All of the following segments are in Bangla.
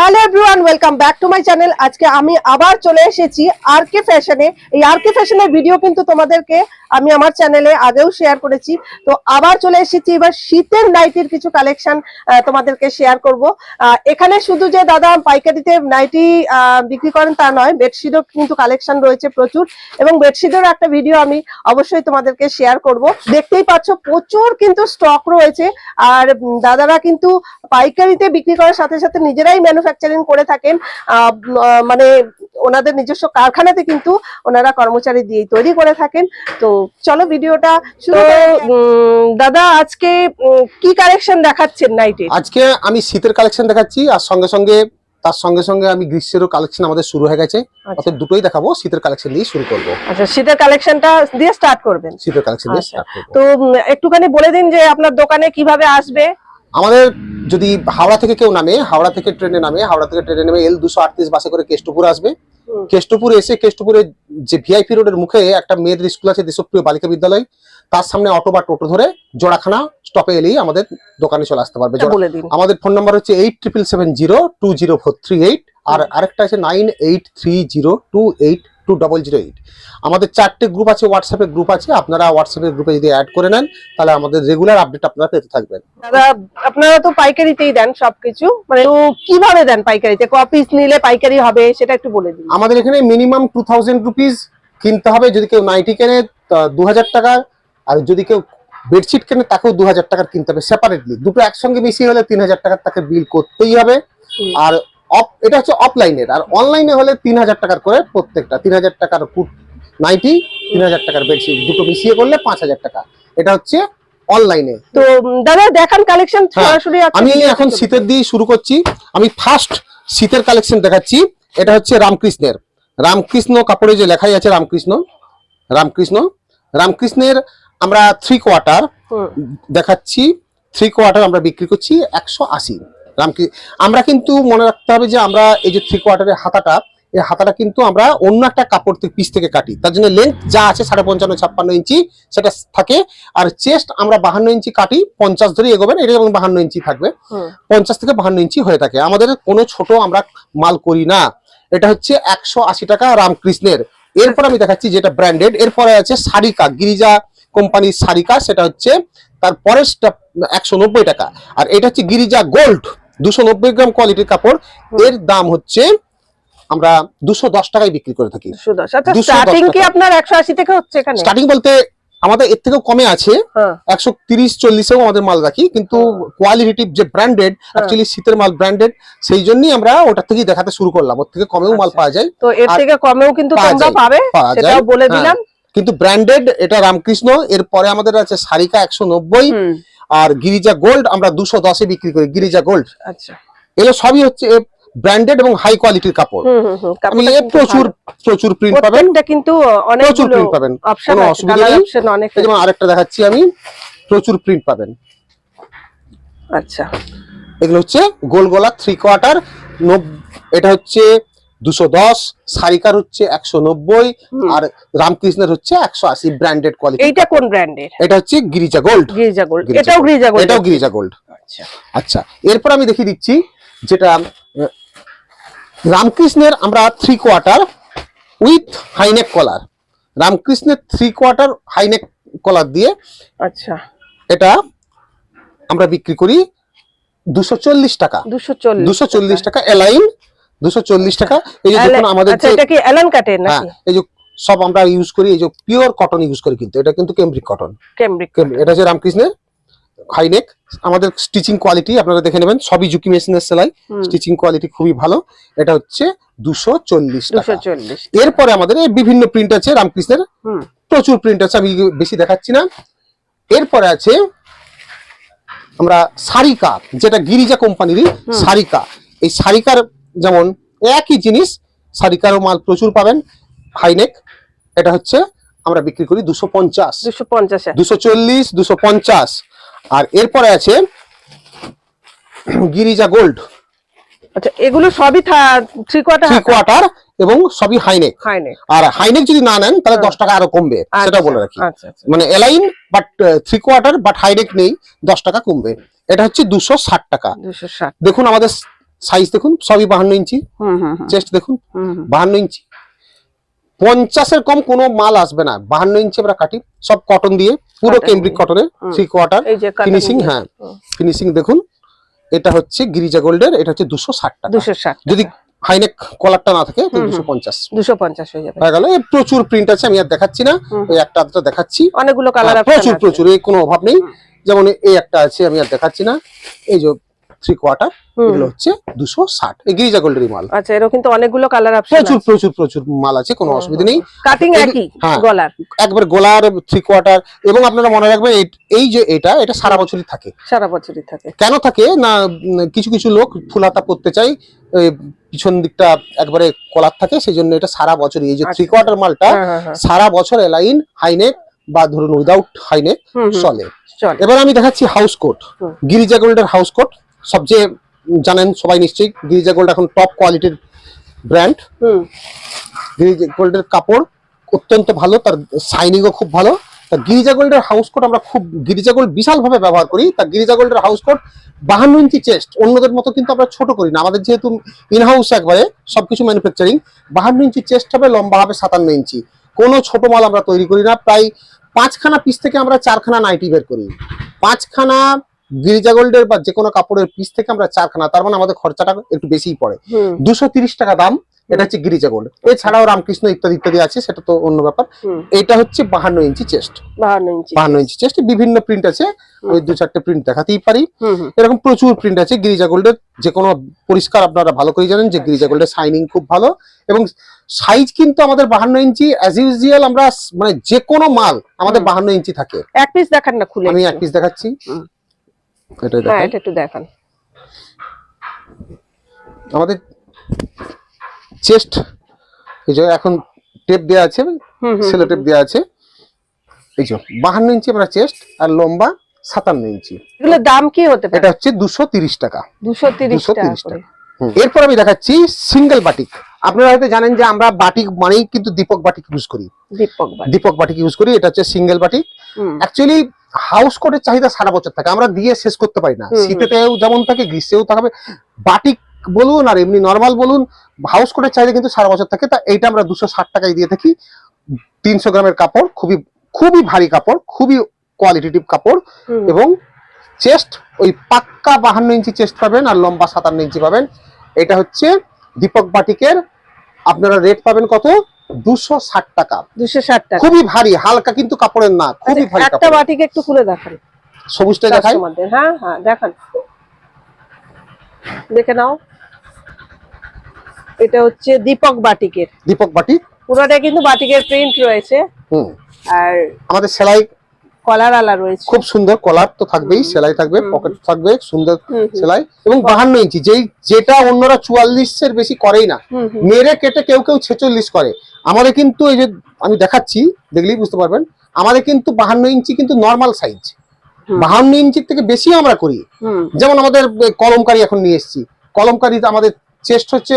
Hello everyone welcome back to my channel আজকে আমি আবার চলে এসেছি আর কে ফ্যাশনে এই আর কে ফ্যাশনের ভিডিও কিন্তু তোমাদেরকে আমি আমার চ্যানেলে আগেও শেয়ার করেছি। তো আবার চলে এসেছি, এবার শীতের নাইটির কিছু কালেকশন তোমাদেরকে শেয়ার করব। এখানে শুধু যে দাদা পাইকারিতে নাইটি বিক্রি করেন তা নয় বেডশিটও কিন্তু কালেকশন রয়েছে প্রচুর। এবং বেডশিটের একটা ভিডিও আমি অবশ্যই তোমাদেরকে শেয়ার করব। দেখতেই পাচ্ছ প্রচুর কিন্তু স্টক রয়েছে। আর দাদারা কিন্তু পাইকারিতে বিক্রি করার সাথে সাথে নিজেরাই ম্যানুফ্যাকচারিং করে থাকেন মানে ওনাদের নিজস্ব কারখানাতে কিন্তু ওনারা কর্মচারী দিয়ে তৈরি করে থাকেন। তো চলো ভিডিওটা শুরু দাদা আজকে কি কালেকশন দেখাচ্ছেন নাইটে আজকে আমি শীতের কালেকশন দেখাচ্ছি আর সঙ্গে সঙ্গে তার সঙ্গে সঙ্গে আমি গ্রীষ্মেরও কালেকশন আমাদের শুরু হয়ে গেছে। অর্থাৎ দুটোই দেখাবো শীতের কালেকশন দিয়ে শুরু করব। আচ্ছা শীতের কালেকশনটা দিয়ে স্টার্ট করবেন। শীতের কালেকশন দিয়ে আচ্ছা। স্টার্ট করব। তো একটুখানি বলে দিন যে আপনার দোকানে কীভাবে আসবে? আমাদের যদি হাওড়া থেকে কেউ নামে হাওড়া থেকে ট্রেনে নামে হাওড়া থেকে ট্রেনে নামে এল দুশো আটত্রিশ বাসে করে কেষ্টপুর আসবে। কেষ্টপুর এসে কেষ্টপুরে যে ভিআইপি রোডের মুখে একটা মেয়েদের স্কুল আছে দেশপ্রিয় বালিকা বিদ্যালয় তার সামনে অটো বা টোটো ধরে জোড়াখানা স্টপে এলেই আমাদের দোকানে চলে আসতে পারবে। আমাদের ফোন নাম্বার হচ্ছে eight triple seven zero two zero four three eight আর আরেকটা আছে nine eight three zero two eight two double zero eight আমাদের চারটে গ্রুপ আছে হোয়াটসঅ্যাপে গ্রুপ আছে। আপনারা হোয়াটসঅ্যাপের গ্রুপে যদি অ্যাড করে নেন তাহলে আমাদের রেগুলার আপডেট আপনারা পেতে থাকবেন। দাদা আপনারা তো পাইকারিতেই দেন সবকিছু। মানে কীভাবে দেন পাইকারিতে? কপিস নিলে পাইকারি হবে সেটা একটু বলে দিন। আমাদের এখানে মিনিমাম টু থাউজেন্ড রুপিস কিনতে হবে। যদি কেউ নাইটি কেনে দু হাজার টাকা আর যদি কেউ বেডশিট কেনে তাকেও দু হাজার টাকার কিনতে হবে সেপারেটলি দুটো একসঙ্গে মিশিয়ে হলে তিন হাজার টাকার তাকে বিল করতেই হবে। আর এটা হচ্ছে অফলাইনের আর অনলাইনে হলে তিন হাজার টাকার করে প্রত্যেকটা। তিন হাজার টাকার নাইটি তিন হাজার টাকার বেডশিট দুটো মিশিয়ে করলে পাঁচ হাজার টাকা। এটা হচ্ছে অনলাইনে তো দাদা দেখান কালেকশন হ্যাঁ, সরাসরি আমি এখন শীতের দিয়ে শুরু করছি। আমি ফার্স্ট শীতের কালেকশন দেখাচ্ছি। এটা হচ্ছে রামকৃষ্ণের। রামকৃষ্ণ কাপড়ে যে লেখাই আছে রামকৃষ্ণ রামকৃষ্ণ। রামকৃষ্ণের আমরা থ্রি কোয়ার্টার দেখাচ্ছি। থ্রি কোয়ার্টার আমরা বিক্রি করছি একশো আশি। রামকৃ আমরা কিন্তু মনে রাখতে হবে যে আমরা এই যে থ্রি কোয়ার্টারের হাতাটা এই হাতাটা কিন্তু আমরা অন্য একটা কাপড় থেকে পিস থেকে কাটি। তার জন্য লেন্থ যা আছে সাড়ে পঞ্চান্ন ছাপ্পান্ন ইঞ্চি সেটা থাকে। আর চেস্ট আমরা বাহান্ন ইঞ্চি কাটি পঞ্চাশ ধরে এগোবেন এটা যেমন বাহান্ন ইঞ্চি থাকবে। পঞ্চাশ থেকে বাহান্ন ইঞ্চি হয়ে থাকে। আমাদের কোনো ছোট আমরা মাল করি না। এটা হচ্ছে একশো আশি টাকা রামকৃষ্ণের। এরপর আমি দেখাচ্ছি যেটা ব্র্যান্ডেড এরপরে আছে সারিকা গিরিজা কোম্পানির সারিকা সেটা হচ্ছে তার পরের একশো নব্বই টাকা। আর এটা হচ্ছে গিরিজা গোল্ড দুশো নব্বই গ্রাম কোয়ালিটির কাপড় এর দাম হচ্ছে আমরা দুশো দশ টাকায় বিক্রি করে থাকি। দুশো দশ। আচ্ছা 210 স্টার্টিং কি আপনার একশো আশি থেকে হচ্ছে স্টার্টিং বলতে আমাদের এর থেকেও কমে আছে হ্যাঁ। একশো তিরিশ চল্লিশেও আমাদের মাল রাখি কিন্তু কোয়ালিটি যে ব্র্যান্ডেড অ্যাকচুয়ালি শীতের মাল ব্র্যান্ডেড সেই জন্যই আমরা ওটার থেকেই দেখাতে শুরু করলাম। ওর থেকে কমেও মাল আচ্ছা। পাওয়া যায়। তো এর থেকে কমেও কিন্তু তোমরা পাবে সেটাও বলে হ্যাঁ। দিলাম। কিন্তু ব্র্যান্ডেড এটা রামকৃষ্ণ এরপরে আমাদের আছে সারিকা একশো নব্বই আর গিরিজা গোল্ড আমরা দুশো দশে বিক্রি করি গিরিজা গোল্ড আচ্ছা। এগুলো সবই হচ্ছে ব্র্যান্ডেড এবং হাই কোয়ালিটির কাপড়। কিন্তু প্রচুর প্রচুর প্রিন্ট পাবেন। প্রত্যেকটা কিন্তু অনেকগুলো প্রচুর print পাবেন। কোনো অসুবিধা নেই। অনেক যেমন আরেকটা দেখাচ্ছি আমি। প্রচুর প্রিন্ট পাবেন। আচ্ছা। এগুলো হচ্ছে গোল গলা থ্রি কোয়ার্টার এটা হচ্ছে দুশো দশ সারিকার হচ্ছে একশো নব্বই আর রামকৃষ্ণের হচ্ছে একশো আশি ব্র্যান্ডেড কোয়ালিটি এইটা কোন ব্র্যান্ডের এটা হচ্ছে গিরিজা গোল্ড গিরিজা গোল্ড এটাও। গিরিজা গোল্ড এটাও গিরিজা গোল্ড আচ্ছা। আচ্ছা এরপর আমি দেখিয়ে দিচ্ছি যেটা রামকৃষ্ণের আমরা three quarter with high neck collar রামকৃষ্ণের থ্রি কোয়ার্টার হাইনেক কলার দিয়ে আচ্ছা। এটা আমরা বিক্রি করি দুশো চল্লিশ টাকা। দুশো দুশো চল্লিশ টাকা। এলাইন দুশো চল্লিশ টাকা। এই যে দেখুন আমাদের আচ্ছা এটা কি অ্যালান কাটের হ্যাঁ নাকি? এই যে সব আমরা ইউজ করি এই যে পিওর কটন ইউজ করি কিন্তু এটা কিন্তু কেমব্রিক কটন কেমব্রিক এটা হচ্ছে রামকৃষ্ণের হাইনেক আমাদের স্টিচিং কোয়ালিটি আপনারা দেখে নেবেন সবই জুকি মেশিনের সেলাই। স্টিচিং কোয়ালিটি খুবই ভালো। এটা হচ্ছে দুশো চল্লিশ এরপরে আমাদের এই বিভিন্ন প্রিন্ট আছে রামকৃষ্ণের। প্রচুর প্রিন্ট আছে আমি বেশি দেখাচ্ছি না। এরপরে আছে আমরা সারিকা যেটা গিরিজা কোম্পানিরই সারিকা। এই সারিকার যেমন একই জিনিস সারিকারও মাল প্রচুর পাবেন। হাইনেক এটা হচ্ছে আমরা বিক্রি করি দুশো পঞ্চাশ। দুশো পঞ্চাশ দুশো চল্লিশ দুশো পঞ্চাশ। আর এরপরে আছে গিরিজা গোল্ড। আচ্ছা এগুলো সবই থ্রি কোয়ার্টার থ্রি কোয়ার্টার এবং সবই হাইনেক। না আর হাইনেক যদি না নেন তাহলে। দশ টাকা আরও কমবে সেটা বলে রাখি। আচ্ছা আচ্ছা। মানে A line but three quarter but high neck নেই দশ টাকা কমবে। এটা হচ্ছে দুশো ষাট টাকা। দেখুন আমাদের সাইজ দেখুন সবই বাহান্ন ইঞ্চি। চেস্ট দেখুন। বাহান্ন ইঞ্চি। পঞ্চাশের কম কোনো মাল আসবে না। বাহান্ন ইঞ্চি আমরা কাটি সব কটন দিয়ে পুরো কেমব্রিক কটনের থ্রি কোয়ার্টার ফিনিশিং হ্যাঁ। ফিনিশিং দেখুন এটা হচ্ছে গিরিজা গোল্ডের এটা হচ্ছে দুশো ষাট টাকা। দুশো ষাট যদি হাইনেক কলারটা না থাকে। দুশো পঞ্চাশ। দুশো পঞ্চাশ হয়ে যাবে। হয়ে গেল। প্রচুর প্রিন্ট আছে আমি আর দেখাচ্ছি না। ওই একটা আধটা দেখাচ্ছি। অনেকগুলো কালার হ্যাঁ, প্রচুর প্রচুর এই কোনো অভাব নেই। যেমন এই একটা আছে আমি আর দেখাচ্ছি না। এই যে থ্রি কোয়ার্টার এগুলো হচ্ছে দুশো ষাট। গিরিজা গোল্ডের মাল। আচ্ছা এরও কিন্তু অনেকগুলো কালার অপশন প্রচুর প্রচুর প্রচুর মাল আছে কোনো অসুবিধা নেই। কাটিং একই হ্যাঁ। গলার। একবার গোলার থ্রি কোয়ার্টার এবং আপনারা মনে রাখবেন এই- যে এটা এটা সারা বছরই থাকে। সারা বছরই থাকে। কেন থাকে? না কিছু কিছু লোক ফুল হাতা পরতে চায় পিছন দিকটা একবারে কলার থাকে সেই জন্য এটা সারা বছরই। এই যে থ্রি আচ্ছা। কোয়ার্টার মালটা হ্যাঁ হ্যাঁ সারা বছর এলাইন হাইনেক বা ধরুন উইদাউট হাইনেক চলে। এবার আমি দেখাচ্ছি হাউস কোট গিরিজা গোল্ডের হাউস কোট সবচেয়ে জানেন সবাই নিশ্চয়ই গিরিজা গোল্ড এখন টপ কোয়ালিটির ব্র্যান্ড গিরিজা গোল্ডের কাপড় অত্যন্ত ভালো তার শাইনিংও খুব ভালো। তা গিরিজা গোল্ডের হাউস কোট আমরা খুব গিরিজা গোল্ড বিশাল ভাবে ব্যবহার করি। তা গিরিজা গোল্ডের হাউস কোট বাহান্ন ইঞ্চি চেস্ট অন্যদের মতো কিন্তু আমরা ছোট করি না। আমাদের যেহেতু ইন হাউস একবারে সবকিছু ম্যানুফ্যাকচারিং বাহান্ন ইঞ্চি চেস্ট হবে লম্বা হবে সাতান্ন ইঞ্চি। কোনো ছোট মাল আমরা তৈরি করি না। প্রায় পাঁচখানা পিস থেকে আমরা চারখানা নাইটি বের করি। পাঁচখানা গিরিজা গোল্ডের বা যে কোনো কাপড়ের পিস থেকে আমরা চারখানা তার মানে আমাদের খরচাটা একটু বেশিই পড়ে। দুশো টাকা দাম এটা হচ্ছে গিরিজা গোল্ড। এছাড়াও রামকৃষ্ণ ইত্যাদি ইত্যাদি আছে সেটা তো অন্য ব্যাপার। এটা হচ্ছে বাহান্ন ইঞ্চি চেস্ট বাহান্ন ইঞ্চি চেস্ট বিভিন্ন প্রিন্ট আছে ওই দু চারটে প্রিন্ট দেখাতেই পারি। এরকম প্রচুর প্রিন্ট আছে গিরিজা গোল্ডের যে কোনো পরিষ্কার আপনারা ভালো করে জানেন যে গিরিজা গোল্ডের শাইনিং খুব ভালো। এবং সাইজ কিন্তু আমাদের বাহান্ন ইঞ্চি অ্যাজ ইউজুয়াল আমরা মানে যে কোনো মাল আমাদের বাহান্ন ইঞ্চি থাকে। এক পিস দেখান না খুলে আমি এক পিস দেখাচ্ছি। এটাই হ্যাঁ এটা একটু দেখান। আমাদের চেস্ট এই যে এখন টেপ দেওয়া আছে সেলো টেপ দেওয়া আছে। এই যে বাহান্ন ইঞ্চি আমরা চেস্ট আর লম্বা সাতান্ন ইঞ্চি। এগুলোর দাম কি হতে পারে? এটা হচ্ছে দুশো তিরিশ টাকা। দুশো তিরিশ 230 টাকা। এরপর আমি দেখাচ্ছি সিঙ্গেল বাটিক। আপনারা হয়তো জানেন যে আমরা বাটিক মানেই কিন্তু দীপক বাটিক ইউজ করি। দীপক বাটিক। ইউজ করি এটা হচ্ছে সিঙ্গেল বাটিক। অ্যাকচুয়ালি হাউস কোটের চাহিদা সারা বছর থাকে। আমরা দিয়ে শেষ করতে পারি না। শীতেতেও যেমন থাকে গ্রীষ্মেও থাকবে বাটিক বলুন আর এমনি নর্মাল বলুন হাউস কোটের চাহিদা কিন্তু সারা বছর থাকে। তা এইটা আমরা দুশো ষাট টাকায় দিয়ে থাকি। তিনশো গ্রামের কাপড় খুবই খুবই ভারী কাপড় খুবই কোয়ালিটেটিভ কাপড় এবং চেস্ট ওই পাক্কা বাহান্ন ইঞ্চি চেস্ট পাবেন আর লম্বা সাতান্ন ইঞ্চি পাবেন। এটা হচ্ছে দীপক বাটিকের আপনারা রেট পাবেন কত? দুশো ষাট টাকা। দুশো ষাট টাকা। খুবই ভারী হালকা কিন্তু কাপড়ের না খুবই আচ্ছা, ভারী একটা বাটিকে একটু খুলে দেখান। সবুজটা দেখাই। হ্যাঁ হ্যাঁ দেখান। দেখে নাও। এটা হচ্ছে দীপক বাটিকের। দীপক বাটিক। পুরোটা কিন্তু বাটিকের প্রিন্ট রয়েছে। হুম। আর আমাদের সেলাই কলার আলা রয়েছে। খুব সুন্দর কলার তো থাকবেই সেলাই থাকবে পকেট থাকবে সুন্দর। সেলাই। এবং বাহান্ন ইঞ্চি যেই যেটা অন্যরা চুয়াল্লিশের বেশি করেই না। মেরে কেটে কেউ কেউ ছেচল্লিশ করে। আমাদের কিন্তু এই যে আমি দেখাচ্ছি দেখলেই বুঝতে পারবেন আমাদের কিন্তু বাহান্ন ইঞ্চি কিন্তু নর্মাল সাইজ বাহান্ন ইঞ্চির থেকে বেশি আমরা করি। যেমন আমাদের কলমকারি এখন নিয়ে এসেছি। কলমকারিতে আমাদের চেস্ট হচ্ছে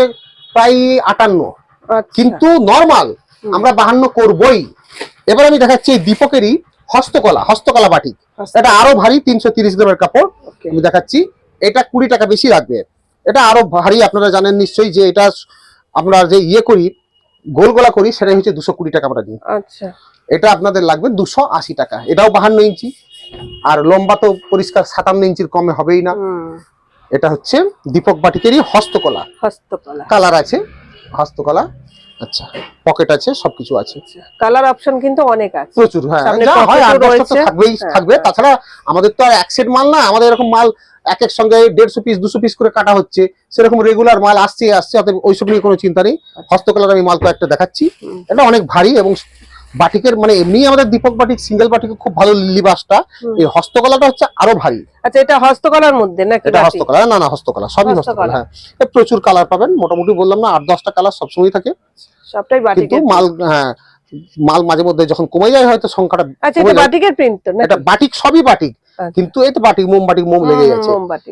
প্রায় আটান্ন। আচ্ছা। কিন্তু নর্মাল আমরা বাহান্ন করবই। এবার আমি দেখাচ্ছি এই দীপকেরই হস্তকলা হস্তকলা আচ্ছা, এটা আরও ভারী তিনশো তিরিশ গ্রামের কাপড়। আমি দেখাচ্ছি। এটা কুড়ি টাকা বেশি লাগবে। এটা আরও ভারী আপনারা জানেন নিশ্চয়ই যে এটা আমরা যে ইয়ে করি গোল গোলা করি সেটাই হচ্ছে দুশো কুড়ি টাকা আমরা দিই আচ্ছা। এটা আপনাদের লাগবে দুশো আশি টাকা। এটাও বাহান্ন ইঞ্চি। আর লম্বা তো পরিষ্কার সাতান্ন ইঞ্চির কমে হবেই না। এটা হচ্ছে দীপক বাটিকেরই হস্তকলা। হস্তকলা। কালার আছে হস্তকলা। আচ্ছা পকেট আছে সবকিছু আছে। কালার অপশন কিন্তু অনেক আছে। প্রচুর হ্যাঁ যা হয় তো থাকবেই হ্যাঁ, থাকবে। হ্যাঁ। তাছাড়া আমাদের তো আর এক সেট মাল না আমাদের এরকম মাল এক এক সঙ্গে দেড়শো পিস দুশো পিস করে কাটা হচ্ছে। সেরকম রেগুলার মাল আসছে আসছে অতএব ওইসব নিয়ে কোনো চিন্তা নেই। হস্তকলার আমি মাল কয়েকটা দেখাচ্ছি। এটা অনেক ভারী এবং বাটিকের মানে এমনি আমাদের দীপক বাটিক সিঙ্গেল বাটিক খুব ভালো লিবাসটা। এই হস্তকলাটা হচ্ছে আরও ভারী। আচ্ছা এটা হস্তকলার মধ্যে নাকি এটা হস্তকলা না না হস্তকলা সবই হস্তকলা। হ্যাঁ। প্রচুর কালার পাবেন মোটামুটি বললাম না আট দশটা কালার সবসময় থাকে। সবটাই কিন্তু মাল হ্যাঁ মাল মাঝে মধ্যে যখন কমে যায় হয়তো সংখ্যাটা আচ্ছা এটা বাটিকের প্রিন্ট তো এটা বাটিক সবই বাটিক। আচ্ছা। কিন্তু তো বাটিক মোম বাটিক মোম লেগে গেছে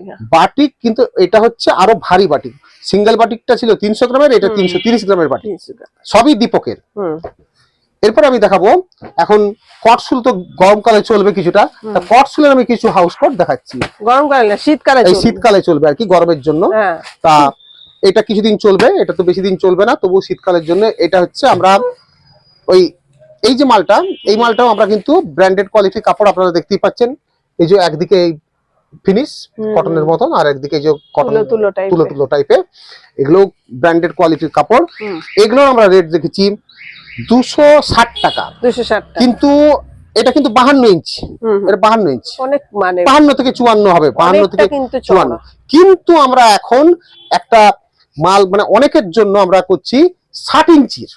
হ্যাঁ। বাটিক কিন্তু এটা হচ্ছে আরও ভারী বাটিক। সিঙ্গেল বাটিকটা ছিল তিনশো গ্রামের এটা। তিনশো তিরিশ গ্রামের বাটিক। সবই দীপকের। হুম। এরপরে আমি দেখাবো এখন কটসুল তো গরমকালে চলবে কিছুটা কটসুলের আমি কিছু হাউস কোট দেখাচ্ছি। গরমকালে না শীতকালে এই শীতকালে চলবে আর কি গরমের জন্য। হ্যাঁ। তা এটা কিছুদিন চলবে এটা তো বেশি দিন চলবে না তবু শীতকালের জন্য এটা হচ্ছে আমরা ওই এই যে মালটা এই মালটাও আমরা কিন্তু ব্র্যান্ডেড কোয়ালিটির কাপড় আপনারা দেখতেই পাচ্ছেন। এই যে একদিকে ফিনিশ কটনের মতন আর একদিকে এই যে কটন তুলো তুলো টাইপ তুলো তুলো টাইপের এগুলো ব্র্যান্ডেড কোয়ালিটির কাপড়। এগুলো আমরা রেট দেখেছি দুশো ষাট টাকা দুশো ষাট টাকা কিন্তু এটা কিন্তু বাহান্ন ইঞ্চি। এটা বাহান্ন ইঞ্চি অনেক মানে বাহান্ন থেকে চুয়ান্ন হবে বাহান্ন থেকে কিন্তু চুয়ান্ন। কিন্তু আমরা এখন একটা মাল মানে অনেকের জন্য আমরা করছি ষাট ইঞ্চির?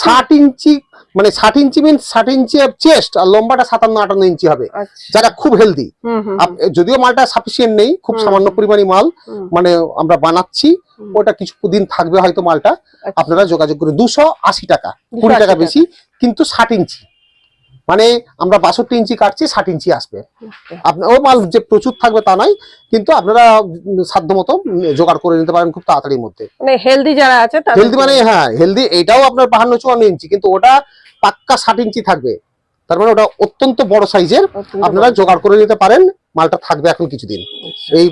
ষাট ইঞ্চি মানে ষাট ইঞ্চি মিন ষাট ইঞ্চি চেস্ট আর লম্বাটা সাতান্ন আটান্ন ইঞ্চি হবে। আচ্ছা। যারা খুব হেলদি যদিও মালটা সাফিসিয়েন্ট নেই খুব সামান্য পরিমাণে মাল মানে আমরা বানাচ্ছি ওটা কিছু দিন থাকবে হয়তো মালটা। আচ্ছা। আপনারা যোগাযোগ করে দুশো আশি টাকা 280 কুড়ি টাকা টাকা। বেশি কিন্তু ষাট ইঞ্চি। মানে আমরা বাষট্টি ইঞ্চি কাটছি ষাট ইঞ্চি আসবে। আপনার ও মাল যে প্রচুর থাকবে তা নয় কিন্তু আপনারা সাধ্য মতো জোগাড় করে নিতে পারেন খুব তাড়াতাড়ির মধ্যে। মানে হেলদি যারা আছে হেলদি মানে হ্যাঁ হেলদি এটাও আপনার বাহান্ন চুয়ান্ন ইঞ্চি কিন্তু ওটা পাক্কা ষাট ইঞ্চি থাকবে। তার মানে ওটা অত্যন্ত বড় সাইজের আপনারা জোগাড় করে নিতে পারেন মালটা থাকবে এখন কিছুদিন। এই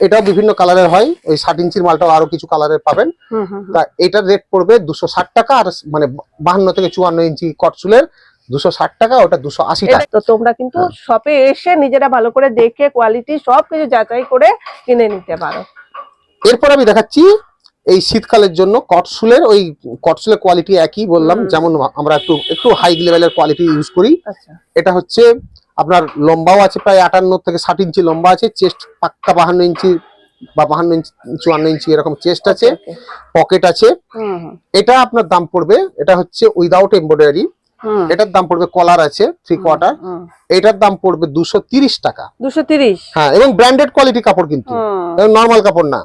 এটাও বিভিন্ন কালারের হয় ওই ষাট ইঞ্চির মালটাও আরও কিছু কালারের পাবেন। তা এটার রেট পড়বে দুশো ষাট টাকা আর মানে বাহান্ন থেকে চুয়ান্ন ইঞ্চি কটসুলের দুশো ষাট টাকা ওটা দুশো আশি টাকা। তো তোমরা কিন্তু হ্যাঁ। শপে এসে নিজেরা ভালো করে দেখে কোয়ালিটি সব কিছু যাচাই করে কিনে নিতে পারো। এরপর আমি দেখাচ্ছি এই শীতকালের জন্য কটসুলের ওই কটসুলের কোয়ালিটি একই বললাম যেমন আমরা একটু একটু হাই লেভেলের কোয়ালিটি ইউজ করি। আচ্ছা। এটা হচ্ছে আপনার লম্বাও আছে প্রায় আটান্ন থেকে ষাট ইঞ্চি লম্বা আছে চেস্ট পাক্কা বাহান্ন ইঞ্চি বা বাহান্ন ইঞ্চি চুয়ান্ন ইঞ্চি এরকম চেস্ট আছে. পকেট আছে। এটা আপনার দাম পড়বে এটা হচ্ছে উইদাউট এমব্রয়ডারি এটার দাম পড়বে কলার আছে থ্রি কোয়ার্টার এটার দাম পড়বে দুশো তিরিশ টাকা। দুশো তিরিশ? হ্যাঁ এবং ব্র্যান্ডেড কোয়ালিটি কাপড় কিন্তু। নর্মাল কাপড় না।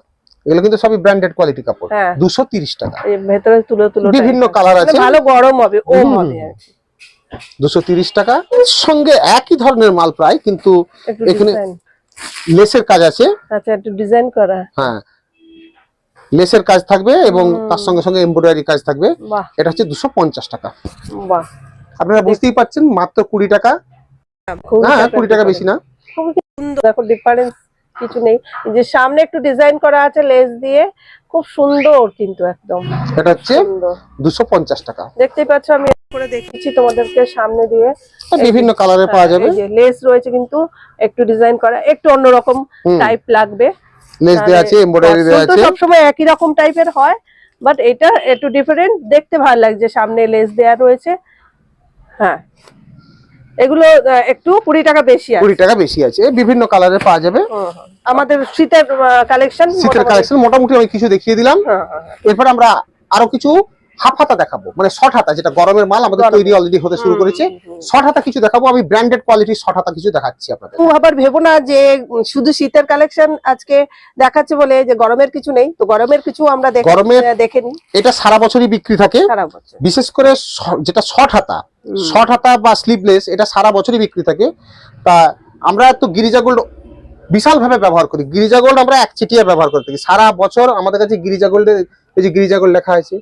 এগুলো কিন্তু সবই ব্র্যান্ডেড কোয়ালিটি কাপড়। হ্যাঁ। দুশো তিরিশ টাকা। ভেতরে তুলো তুলো বিভিন্ন কালার মানে আছে। ভালো গরম হবে ও হবে দুশো তিরিশ টাকা। সঙ্গে একই ধরনের মাল প্রায় কিন্তু এখানে লেসের কাজ আছে। আচ্ছা একটু ডিজাইন করা। হ্যাঁ। লেসের কাজ থাকবে এবং তার সঙ্গে সঙ্গে এমব্রয়ডারি কাজ থাকবে। এটা হচ্ছে দুশো পঞ্চাশ টাকা। বাহ। আপনারা বুঝতেই পাচ্ছেন মাত্র কুড়ি টাকা। হ্যাঁ কুড়ি টাকা বেশি না। দেখো ডিফারেন্স কিছু নেই। যে সামনে একটু ডিজাইন করা আছে লেস দিয়ে খুব সুন্দর কিন্তু একদম। এটা হচ্ছে টাকা। দেখতেই পাচ্ছ আমি করে দেখিয়েছি তোমাদেরকে সামনে দিয়ে। বিভিন্ন কালারে পাওয়া যাবে। যে লেস রয়েছে কিন্তু একটু ডিজাইন করা একটু অন্যরকম। টাইপ লাগবে। লেস আছে এমব্রয়ডারি সবসময় একই রকম টাইপের হয় বাট এটা একটু ডিফারেন্ট দেখতে ভালো লাগছে সামনে লেস দেয়া রয়েছে। হ্যাঁ। এগুলো একটু কুড়ি টাকা বেশি আছে। কুড়ি টাকা বেশি আছে। বিভিন্ন কালারে পাওয়া যাবে। আমাদের শীতের কালেকশন শীতের কালেকশন মোটামুটি আমি কিছু দেখিয়ে দিলাম। হ্যাঁ, এরপর আমরা আরও কিছু হাফ হাতা দেখাবো। মানে শর্ট হাতা যেটা গরমের মাল আমাদের তৈরি অলরেডি হতে শুরু করেছে। শর্ট হাতা কিছু দেখাবো। আমি ব্র্যান্ডেড কোয়ালিটির শর্ট হাতা কিছু দেখাচ্ছি আপনাদের। আবার ভেবো না যে শুধু শীতের কালেকশন আজকে দেখাচ্ছে বলে যে গরমের কিছু নেই। তো গরমের কিছু আমরা দেখে গরমের- দেখে এটা সারা বছরই বিক্রি থাকে। সারা বছর। বিশেষ করে যেটা শর্ট হাতা। শর্ট হাতা বা স্লিভলেস এটা সারা বছরই বিক্রি থাকে। তা আমরা তো গিরিজা গোল্ড বিশাল ভাবে ব্যবহার করি। গিরিজা গোল্ড আমরা একচেটিয়া ব্যবহার করে থাকি। সারা বছর আমাদের কাছে গিরিজা গোল্ডের এই যে গিরিজা গোল্ড লেখা আছে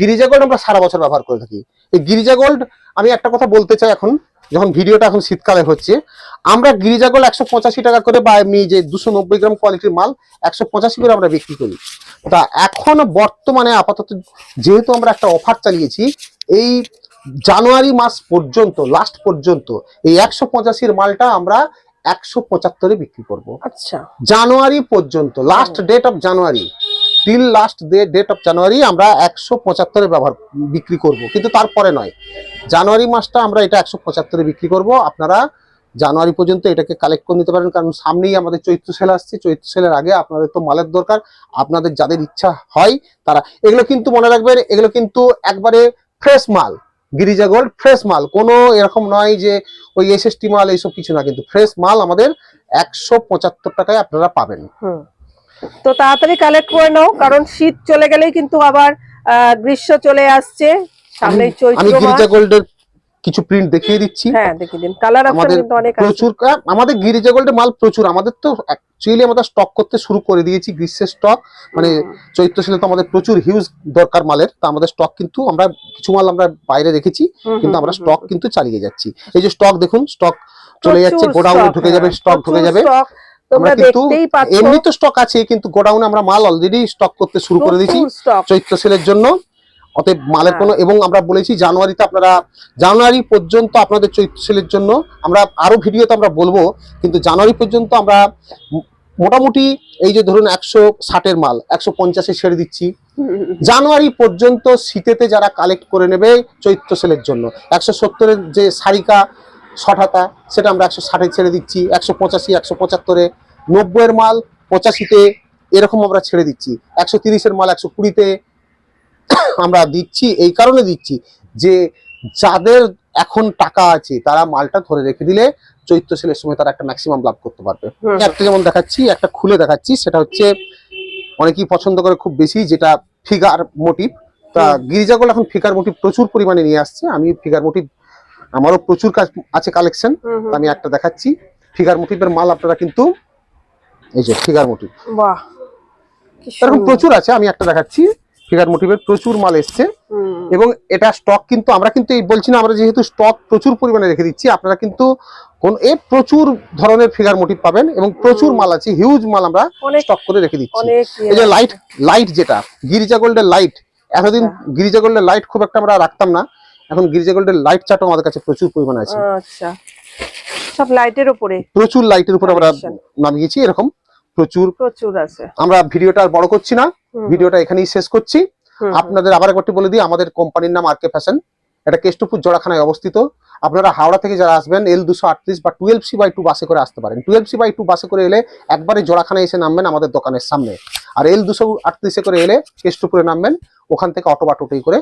গিরিজা গোল্ড আমরা সারা বছর ব্যবহার করে থাকি। এই গিরিজা গোল্ড আমি একটা কথা বলতে চাই এখন যখন ভিডিওটা এখন শীতকালে হচ্ছে আমরা গিরিজা গোল্ড একশো পঁচাশি টাকা করে বা এমনি যে দুশো নব্বই গ্রাম কোয়ালিটির মাল একশো পঁচাশি করে আমরা বিক্রি করি। তা এখন বর্তমানে আপাতত যেহেতু আমরা একটা অফার চালিয়েছি এই জানুয়ারি মাস পর্যন্ত লাস্ট পর্যন্ত এই একশো পঁচাশির মালটা আমরা একশো পঁচাত্তরে বিক্রি করব। আচ্ছা। জানুয়ারি পর্যন্ত last date of January till last date of January আমরা একশো পঁচাত্তরে ব্যবহার বিক্রি করব। কিন্তু তারপরে নয় জানুয়ারি মাসটা আমরা এটা একশো পঁচাত্তরে বিক্রি করব। আপনারা জানুয়ারি পর্যন্ত এটাকে কালেক্ট করে নিতে পারেন কারণ সামনেই আমাদের চৈত্র সেল আসছে। চৈত্র সেলের আগে আপনাদের তো মালের দরকার আপনাদের যাদের ইচ্ছা হয় তারা এগুলো কিন্তু মনে রাখবেন এগুলো কিন্তু একবারে ফ্রেশ মাল। গিরিজা গোল্ড ফ্রেশ মাল। কোনো এরকম নয় যে ওই এসএসটি মাল এইসব কিছু না কিন্তু ফ্রেশ মাল আমাদের একশো পঁচাত্তর টাকায় আপনারা পাবেন। হুম। তো তাড়াতাড়ি কালেক্ট করে নাও কারণ শীত চলে গেলেই কিন্তু আবার আহ, গ্রীষ্ম চলে আসছে। সামনে আমি চৈত্র মাস। গিরিজা গোল্ডের কিছু প্রিন্ট দেখিয়ে দিচ্ছি। হ্যাঁ দেখে দিন। কালার আমাদের প্রচুর আমাদের গিরিজা গোল্ডে মাল প্রচুর। আমাদের তো অ্যাকচুয়ালি আমরা স্টক করতে শুরু করে দিয়েছি গ্রীষ্মের স্টক মানে চৈত্র তো আমাদের প্রচুর হিউজ দরকার মালের। তো আমাদের স্টক কিন্তু আমরা কিছু মাল আমরা বাইরে রেখেছি কিন্তু আমরা স্টক কিন্তু চালিয়ে যাচ্ছি। এই যে স্টক দেখুন স্টক চলে যাচ্ছে গোডাউনে ঢুকে যাবে স্টক ঢুকে যাবে। হ্যাঁ, আমরা কিন্তু এমনি তো স্টক আছে কিন্তু গোডাউনে আমরা মাল অলরেডি স্টক করতে শুরু করে দিয়েছি। স্টক চৈত্র সেলের জন্য। অতএব মালের হ্যাঁ। কোনো এবং আমরা বলেছি জানুয়ারিতে আপনারা জানুয়ারি পর্যন্ত আপনাদের চৈত্র সেলের জন্য আমরা আরও ভিডিওতে আমরা বলব কিন্তু জানুয়ারি পর্যন্ত আমরা মোটামুটি এই যে ধরুন একশো ষাটের মাল একশো পঞ্চাশে ছেড়ে দিচ্ছি জানুয়ারি পর্যন্ত শীতেতে যারা কালেক্ট করে নেবে চৈত্র সেলের জন্য একশো সত্তরের যে সারিকা শঠাতা সেটা আমরা একশো ষাটে ছেড়ে দিচ্ছি একশো পঁচাশি একশো পঁচাত্তরে নব্বইয়ের মাল পঁচাশিতে এরকম আমরা ছেড়ে দিচ্ছি একশো তিরিশের মাল একশো কুড়িতে আমরা দিচ্ছি এই কারণে দিচ্ছি যে যাদের এখন টাকা আছে তারা মালটা ধরে রেখে দিলে চৈত্র সেলের সময় তারা একটা ম্যাক্সিমাম লাভ করতে পারবে। একটা যেমন দেখাচ্ছি একটা খুলে দেখাচ্ছি সেটা হচ্ছে অনেকেই পছন্দ করে খুব বেশি যেটা ফিগার মোটিভ। তা। গিরিজাগুলো এখন ফিগার মোটিভ প্রচুর পরিমাণে নিয়ে আসছে। আমি ফিগার মোটিভ আমারও প্রচুর কাজ আছে কালেকশন। আমি একটা দেখাচ্ছি। ফিগার মোটিভের মাল আপনারা কিন্তু এই যে ফিগার মোটিভ। এরকম প্রচুর আছে আমি একটা দেখাচ্ছি। ফিগার মোটিভের প্রচুর মাল এসছে। এবং এটা স্টক কিন্তু আমরা কিন্তু এই বলছি না আমরা যেহেতু স্টক প্রচুর পরিমাণে রেখে দিচ্ছি আপনারা কিন্তু কোন এ প্রচুর ধরনের ফিগার মোটিভ পাবেন এবং প্রচুর মাল আছে হিউজ মাল আমরা স্টক করে রেখে দিচ্ছি। ইয়ে এই যে লাইট লাইট যেটা গিরিজা গোল্ডের লাইট এতদিন আচ্ছা। গিরিজা গোল্ডের লাইট খুব একটা আমরা রাখতাম না এখন গিরিজা গোল্ডের লাইট চাটও আমাদের কাছে প্রচুর পরিমাণে আছে। আচ্ছা। সব লাইটের উপরে। প্রচুর লাইটের উপর আমরা নামিয়েছি এরকম প্রচুর। প্রচুর আছে। আমরা ভিডিওটা আর বড় করছি না ভিডিওটা এখানেই শেষ করছি। আপনাদের আবার একবারটি বলে দিই আমাদের কোম্পানির নাম আর কে ফ্যাশন। এটা কেষ্টপুর জোড়াখানায় অবস্থিত। আপনারা হাওড়া থেকে যারা আসবেন এল দুশো আটত্রিশ বা টুয়েলভ সি বাই টু বাসে করে আসতে পারেন। টুয়েলভ সি বাই টু বাসে করে এলে একবারে জোড়াখানায় এসে নামবেন আমাদের দোকানের সামনে। আর এল দুশো আটত্রিশে করে এলে কেষ্টপুরে নামবেন। ওখান থেকে অটো বা টোটোই করে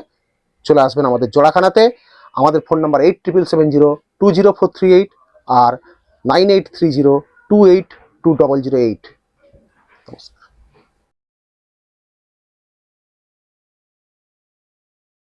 চলে আসবেন আমাদের জোড়াখানাতে। আমাদের phone number eight triple seven zero two zero four three eight আর nine eight three zero two eight two double zero eight.